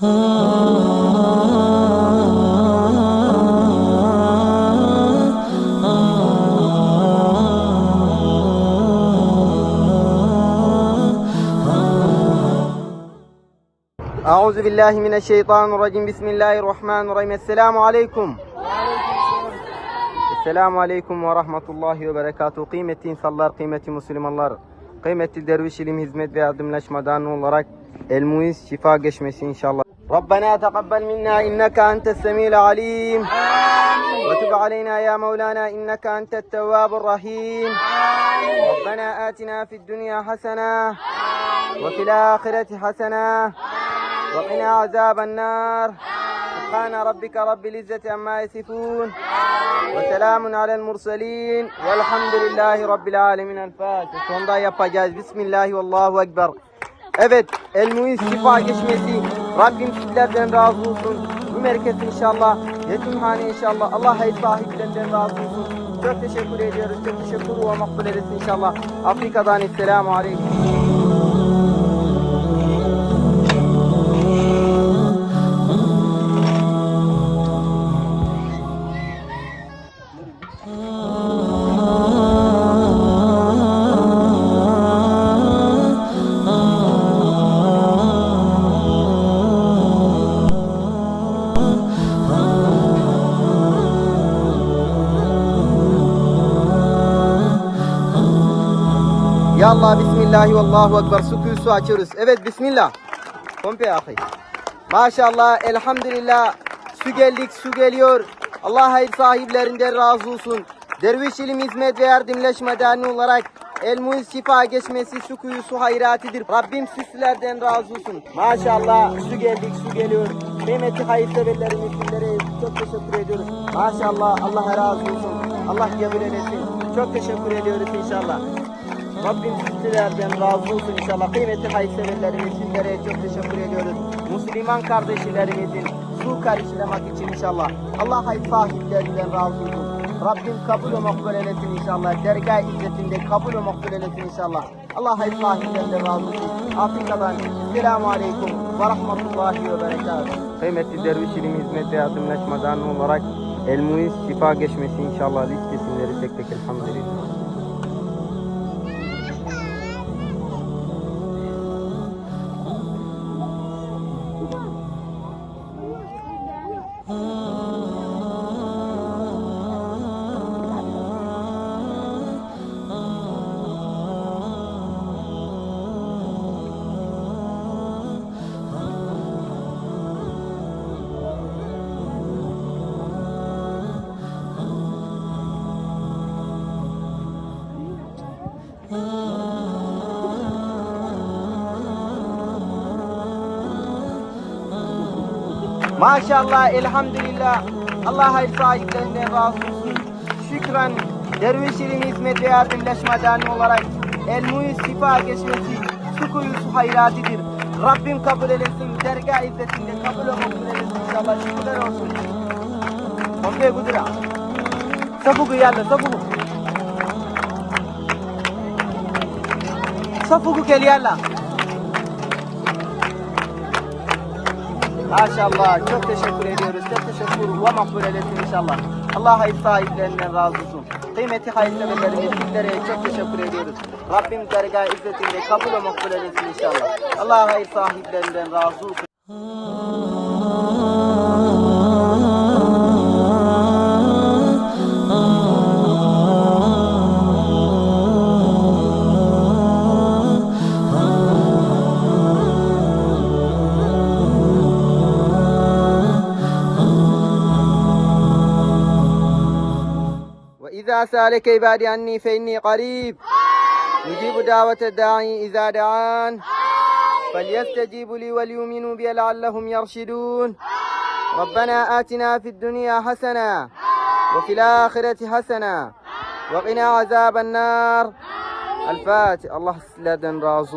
Euzu billahi mineşşeytanirracim. Bismillahirrahmanirrahim. Esselamu aleyküm. Esselamu aleyküm ve rahmetullahi ve berekatuhu. Kıymetli insanlar, kıymetli Müslümanlar, kıymetli derviş ilim hizmet ve yardımlaşmadan olarak El Muiz şifa geçmesi inşallah. ربنا تقبل منا إنك أنت السميع العليم. وتب علينا يا مولانا إنك أنت التواب الرحيم. ربنا آتنا في الدنيا حسنة وفي الآخرة حسنة وقنا عذاب النار. سبحان ربك رب العزة عما يصفون. وسلام على المرسلين. والحمد لله رب العالمين. الفاتح بسم الله والله أكبر. Evet El Muiz şifa geçmesi. Rabbim sizlerden razı olsun. Bu merkez inşallah Yetimhane inşallah. Allah hayır sahiplerinden razı olsun. Çok teşekkür ediyoruz. Çok teşekkür ve makbul edesin inşallah. Afrika'dan Esselamu Aleyküm Ya Allah bismillahi vallahu ekber su kuyu su açıyoruz. Evet bismillah. Kompe ahi. Maşallah elhamdülillah su geldik su geliyor. Allah hayır sahiplerinden razı olsun. Derviş ilim hizmet ve yardımlaşma derneği olarak El Muiz şifa geçmesi su kuyu su hayratidir. Rabbim sizlerden razı olsun. Maşallah su geldik su geliyor. Kıymetli hayırseverlerimiz sizlere çok teşekkür ediyoruz. Maşallah Allah razı olsun. Allah kabul eylesin. Çok teşekkür ediyoruz inşallah. Rabbim sizlerden razı olsun inşallah. Kıymetli hayırseverlerimiz sizlere çok teşekkür ediyoruz. Müslüman kardeşlerimizin su karıştırmak için inşallah. Allah hayır sahiplerinden razı olsun. Rabbim kabul ve makbul eylesin inşallah. Dergah izzetinde kabul ve makbul eylesin inşallah. Allah hayır sahiplerinden razı olsun. Afrika'dan Selamun Aleyküm ve Rahmetullahi ve Berekatuhu. Kıymetli derviş ilim hizmet ve yardımlaşmadan olarak El Muiz şifa geçmesi inşallah listesinleri tek tek elhamdülillah. Maşallah, elhamdülillah. Allah hayır sahiplerinden razı olsun. Şükran, derviş ilim hizmet ve yardımlaşma derneği olarak El Muiz şifa geçmesi su kuyusu hayratidir. Rabbim kabul eylesin, dergah izzetinde kabul makbul eylesin inşallah. Şükürler olsun. Kompe kudura. Safugu yalla, safugu. Safugu gel yalla. Maşallah çok teşekkür ediyoruz. Çok teşekkür ve makbul eylesin inşallah. Allah hayır sahiplerinden razı olsun. Kıymetli hayırseverlerimiz sizlere çok teşekkür ediyoruz. Rabbim dergah izzetinde kabul ve makbul eylesin inşallah. Allah hayır sahiplerinden razı olsun. سألك عبادي عني فإني قريب. يجيب دعوة الداعي إذا دعان. فليستجيبوا لي وليؤمنوا بي لعلهم يرشدون. ربنا آتنا في الدنيا حسنة وفي الآخرة حسنة وقنا عذاب النار. الفاتح. الله sizlerden razı